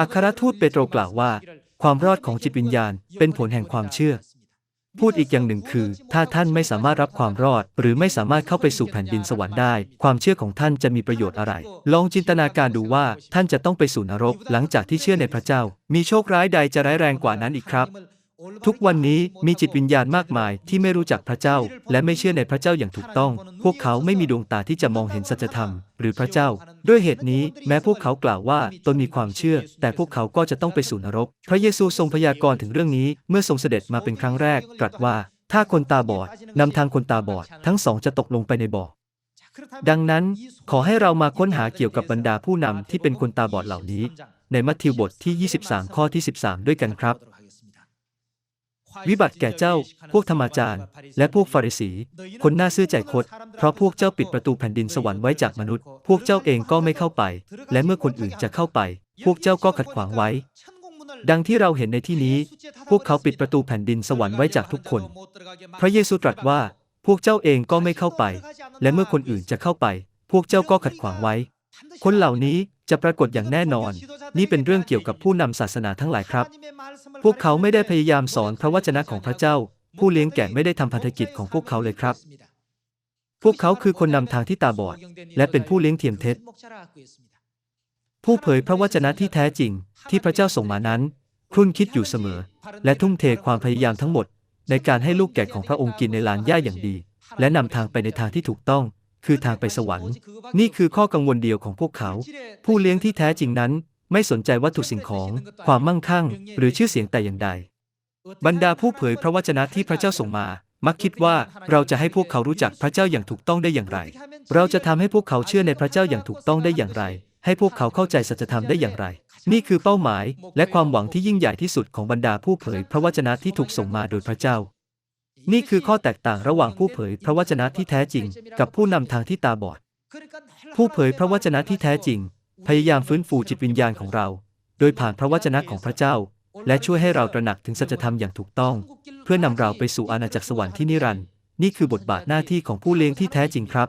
อัครทูตเปโตรกล่าวว่า ความรอดของจิตวิญญาณเป็นผลแห่งความเชื่อ พูดอีกอย่างหนึ่งคือ ถ้าท่านไม่สามารถรับความรอด หรือไม่สามารถเข้าไปสู่แผ่นดินสวรรค์ได้ ความเชื่อของท่านจะมีประโยชน์อะไร ลองจินตนาการดูว่าท่านจะต้องไปสู่นรก หลังจากที่เชื่อในพระเจ้า มีโชคร้ายใดจะร้ายแรงกว่านั้นอีกครับ ทุกวันนี้มีจิตวิญญาณมากมายที่ไม่รู้จักพระเจ้า และไม่เชื่อในพระเจ้าอย่างถูกต้อง พวกเขาไม่มีดวงตาที่จะมองเห็นสัจธรรม หรือพระเจ้า ด้วยเหตุนี้แม้พวกเขากล่าวว่าตนมีความเชื่อ แต่พวกเขาก็จะต้องไปสู่นรก พระเยซูทรงพยากรณ์ถึงเรื่องนี้เมื่อทรงเสด็จมาเป็นครั้งแรกตรัสว่า ถ้าคนตาบอดนำทางคนตาบอดทั้งสองจะตกลงไปในบ่อดังนั้นขอให้เรามาค้นหาเกี่ยวกับบรรดาผู้นำที่เป็นคนตาบอดเหล่านี้ ในมัทธิวบทที่ 23 ข้อที่ 13 ด้วยกันครับ วิบัติแก่เจ้า พวกธรรมาจารย์ และพวกฟาริสี คนน้าซื่อใจคด เพราะพวกเจ้าปิดประตูแผ่นดินสวรรค์ไว้จากมนุษย์ พวกเจ้าเองก็ไม่เข้าไป และเมื่อคนอื่นจะเข้าไป พวกเจ้าก็ขัดขวางไว้ ดังที่เราเห็นในที่นี้ พวกเขาปิดประตูแผ่นดินสวรรค์ไว้จากทุกคน พระเยซูตรัสว่า พวกเจ้าเองก็ไม่เข้าไป และเมื่อคนอื่นจะเข้าไป พวกเจ้าก็ขัดขวางไว้ คนเหล่านี้ จะปรากฏอย่างแน่นอน นี่เป็นเรื่องเกี่ยวกับผู้นำศาสนาทั้งหลายครับ พวกเขาไม่ได้พยายามสอนพระวจนะของพระเจ้า ผู้เลี้ยงแกะไม่ได้ทำพันธกิจของพวกเขาเลยครับ พวกเขาคือคนนำทางที่ตาบอด และเป็นผู้เลี้ยงเทียมเท็จ ผู้เผยพระวจนะที่แท้จริง ที่พระเจ้าส่งมานั้นครุ่นคิดอยู่เสมอ และทุ่มเทความพยายามทั้งหมด ในการให้ลูกแกะของพระองค์กินในลานหญ้าอย่างดี และนำทางไปในทางที่ถูกต้อง คือทางไปสวรรค์ นี่คือข้อกังวลเดียวของพวกเขา ผู้เลี้ยงที่แท้จริงนั้น ไม่สนใจวัตถุสิ่งของ ความมั่งคั่ง หรือชื่อเสียงแต่อย่างใด บรรดาผู้เผยพระวจนะที่พระเจ้าส่งมา มักคิดว่าเราจะให้พวกเขารู้จักพระเจ้าอย่างถูกต้องได้อย่างไร เราจะทำให้พวกเขาเชื่อในพระเจ้าอย่างถูกต้องได้อย่างไร ให้พวกเขาเข้าใจสัจธรรมได้อย่างไร นี่คือเป้าหมาย และความหวังที่ยิ่งใหญ่ที่สุดของบรรดาผู้เผยพระวจนะที่ถูกส่งมาโดยพระเจ้า นี่คือข้อแตกต่างระหว่างผู้เผยพระวจนะที่แท้จริง กับผู้นำทางที่ตาบอด ผู้เผยพระวจนะที่แท้จริง พยายามฟื้นฟูจิตวิญญาณของเรา โดยผ่านพระวจนะของพระเจ้า และช่วยให้เราตระหนักถึงสัจธรรมอย่างถูกต้อง เพื่อนำเราไปสู่อาณาจักรสวรรค์ที่นิรันดร์นี่คือบทบาทหน้าที่ของผู้เลี้ยงที่แท้จริงครับ